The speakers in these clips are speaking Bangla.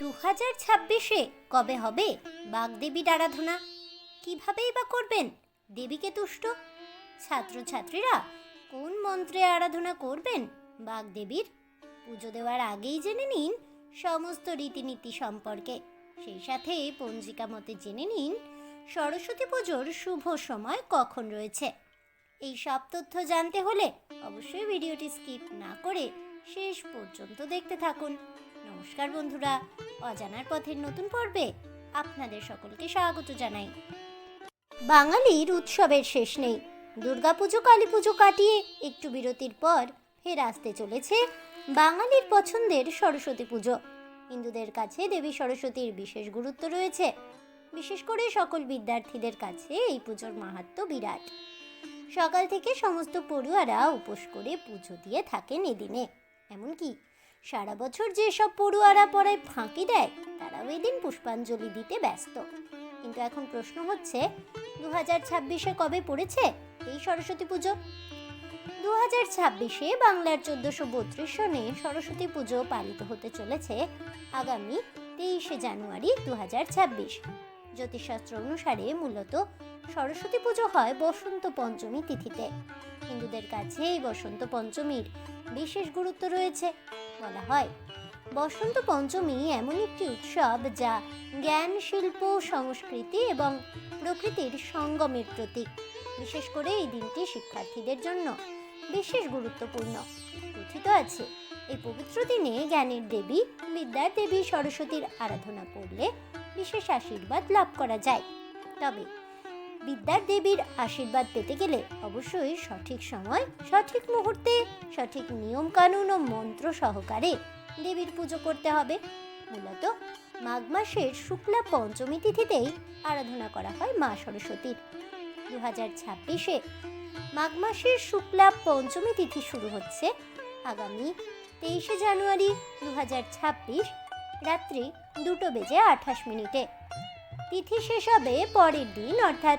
দু হাজার ছাব্বিশে কবে হবে বাগদেবীর আরাধনা? কিভাবেই বা করবেন? দেবীকে তুষ্ট? ছাত্রছাত্রীরা কোন মন্ত্রে আরাধনা করবেন বাগদেবীর? পুজো দেওয়ার আগেই জেনে নিন সমস্ত রীতিনীতি সম্পর্কে। সেই সাথে পঞ্জিকা মতে জেনে নিন সরস্বতী পুজোর শুভ সময় কখন রয়েছে। এই সব তথ্য জানতে হলে অবশ্যই ভিডিওটি স্কিপ না করে শেষ পর্যন্ত দেখতে থাকুন। নমস্কার বন্ধুরা, অজানার পথের নতুন পর্বে আপনাদের সকলকে স্বাগত জানাই। বাঙালির উৎসবের শেষ নেই। দুর্গাপুজো কালী পুজো কাটিয়ে একটু বিরতির পর ফের আসতে চলেছে বাঙালির পছন্দের সরস্বতী পুজো। হিন্দুদের কাছে দেবী সরস্বতীর বিশেষ গুরুত্ব রয়েছে। বিশেষ করে সকল বিদ্যার্থীদের কাছে এই পুজোর মাহাত্ম্য বিরাট। সকাল থেকে সমস্ত পড়ুয়ারা উপোস করে পুজো দিয়ে থাকেন এদিনে। এমনকি সারা বছর যেসব পড়ুয়ারা পড়ায় ফাঁকি দেয়, তারাও দিন পুষ্পাঞ্জলি দিতে ব্যস্ত। কিন্তু এখন প্রশ্ন হচ্ছে দু হাজার ছাব্বিশে কবে পড়েছে এই সরস্বতী পুজো? দু হাজার ছাব্বিশে বাংলার চোদ্দশো বত্রিশ সনে সরস্বতী পুজো পালিত হতে চলেছে আগামী তেইশে জানুয়ারি দু হাজার ছাব্বিশ। জ্যোতিষশাস্ত্র অনুসারে মূলত সরস্বতী পুজো হয় বসন্ত পঞ্চমী তিথিতে। হিন্দুদের কাছে এই বসন্ত পঞ্চমীর বিশেষ গুরুত্ব রয়েছে। বলা হয়, বসন্ত পঞ্চমী এমন একটি উৎসব যা জ্ঞান, শিল্প, সংস্কৃতি এবং প্রকৃতির সঙ্গমের প্রতীক। বিশেষ করে এই দিনটি শিক্ষার্থীদের জন্য বিশেষ গুরুত্বপূর্ণ। কথিত আছে, এই পবিত্র দিনে জ্ঞানের দেবী, বিদ্যার দেবী সরস্বতীর আরাধনা করলে বিশেষ আশীর্বাদ লাভ করা যায়। তবে বিদ্যার দেবীর আশীর্বাদ পেতে গেলে অবশ্যই সঠিক সময়, সঠিক মুহূর্তে, সঠিক নিয়ম কানুন ও মন্ত্র সহকারে দেবীর পুজো করতে হবে। মূলত মাঘ মাসের শুক্লা পঞ্চমী তিথিতেই আরাধনা করা হয় মা সরস্বতীর। দু হাজার ছাব্বিশে মাঘ মাসের শুক্লা পঞ্চমী তিথি শুরু হচ্ছে। আগামী তেইশে জানুয়ারি দু হাজার ছাব্বিশ রাত্রি দুটো বেজে আঠাশ মিনিটে। তিথি শেষ হবে পরের দিন, অর্থাৎ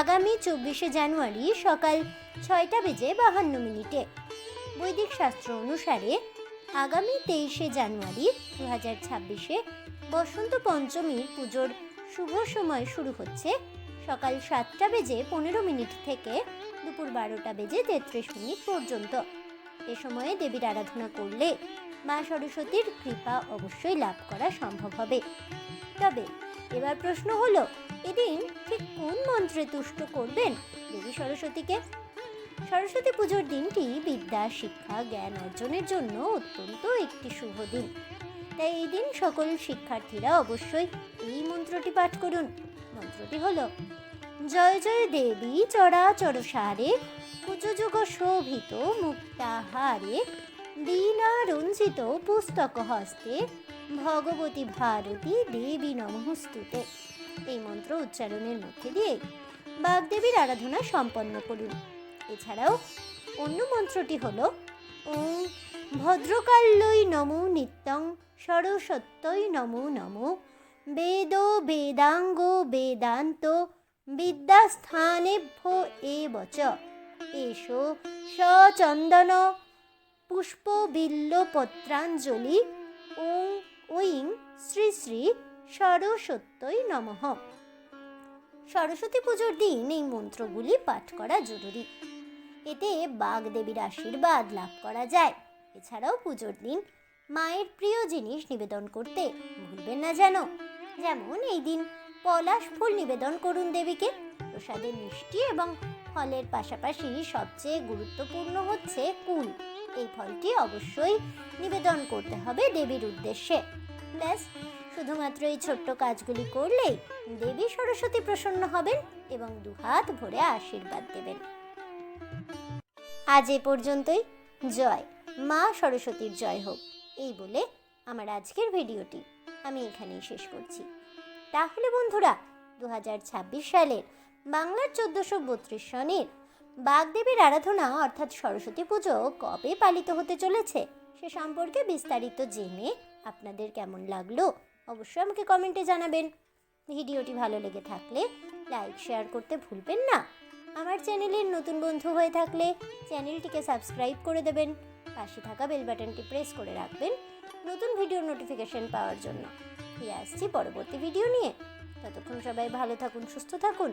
আগামী চব্বিশে জানুয়ারি সকাল ছয়টা বেজে বাহান্ন মিনিটে। বৈদিক শাস্ত্র অনুসারে আগামী তেইশে জানুয়ারি দু হাজার ছাব্বিশে বসন্ত পঞ্চমীর পুজোর শুভ সময় শুরু হচ্ছে সকাল সাতটা বেজে পনেরো মিনিট থেকে দুপুর বারোটা বেজে তেত্রিশ মিনিট পর্যন্ত। এ সময়ে দেবীর আরাধনা করলে মা সরস্বতীর কৃপা অবশ্যই লাভ করা সম্ভব হবে। তবে এবার প্রশ্ন হলো, এদিন ঠিক কোন মন্ত্রে তুষ্ট করবেন দেবী সরস্বতীকে? সরস্বতী পুজোর দিনটি বিদ্যা, শিক্ষা, জ্ঞান অর্জনের জন্য অত্যন্ত একটি শুভ দিন। তাই এই দিন সকল শিক্ষার্থীরা অবশ্যই এই মন্ত্রটি পাঠ করুন। মন্ত্রটি হলো, জয় জয় দেবী চরাচর সারে কুচযুগ শোভিত মুক্তাহারে দীনা রঞ্জিত পুস্তক হস্তে ভগবতী ভারতী দেবী নমস্তুতে। এই মন্ত্র উচ্চারণের মধ্যে দিয়ে বাগদেবীর আরাধনা সম্পন্ন করুন। এছাড়াও অন্য মন্ত্রটি হল ওম ভদ্রকাল্যই নমো নিত্যং সরস্বত্যই নমো নমো বেদ বেদাঙ্গ বেদান্ত বিদ্যাস্থানেভ্য এব চ। এষো সচন্দন। পুষ্প বিল্ল পত্রাঞ্জলি ওং ওইং শ্রী শ্রী সরস্বত্যই নমঃ। সরস্বতী পুজোর দিন এই মন্ত্রগুলি পাঠ করা জরুরি। এতে বাগদেবীর আশীর্বাদ লাভ করা যায়। এছাড়াও পুজোর দিন মায়ের প্রিয় জিনিস নিবেদন করতে ভুলবেন না যেন। যেমন এই দিন পলাশ ফুল নিবেদন করুন দেবীকে। প্রসাদে মিষ্টি এবং ফলের পাশাপাশি সবচেয়ে গুরুত্বপূর্ণ হচ্ছে কুল। এই ফলটি অবশ্যই নিবেদন করতে হবে দেবীর উদ্দেশ্যে। ব্যাস, শুধুমাত্র এই ছোট্ট কাজগুলি করলেই দেবী সরস্বতী প্রসন্ন হবেন এবং দুহাত ভরে আশীর্বাদ দেবেন। আজ এ পর্যন্তই। জয়, মা সরস্বতীর জয় হোক। এই বলে আমার আজকের ভিডিওটি আমি এখানেই শেষ করছি। তাহলে বন্ধুরা দু হাজার ছাব্বিশ সালের বাংলার চোদ্দোশো বত্রিশ সনের বাগদেবীর আরাধনা অর্থাৎ সরস্বতী পুজো কবে পালিত হতে চলেছে সে সম্পর্কে বিস্তারিত জেনে আপনাদের কেমন লাগল অবশ্যই আমাকে কমেন্টে জানাবেন। ভিডিওটি ভালো লেগে থাকলে লাইক, শেয়ার করতে ভুলবেন না। আমার চ্যানেলের নতুন বন্ধু হয়ে থাকলে চ্যানেলটিকে সাবস্ক্রাইব করে দেবেন। পাশে থাকা বেল বাটনটি প্রেস করে রাখবেন নতুন ভিডিও নোটিফিকেশন পাওয়ার জন্য। ফিরে আসছি পরবর্তী ভিডিও নিয়ে। ততক্ষণ সবাই ভালো থাকুন, সুস্থ থাকুন।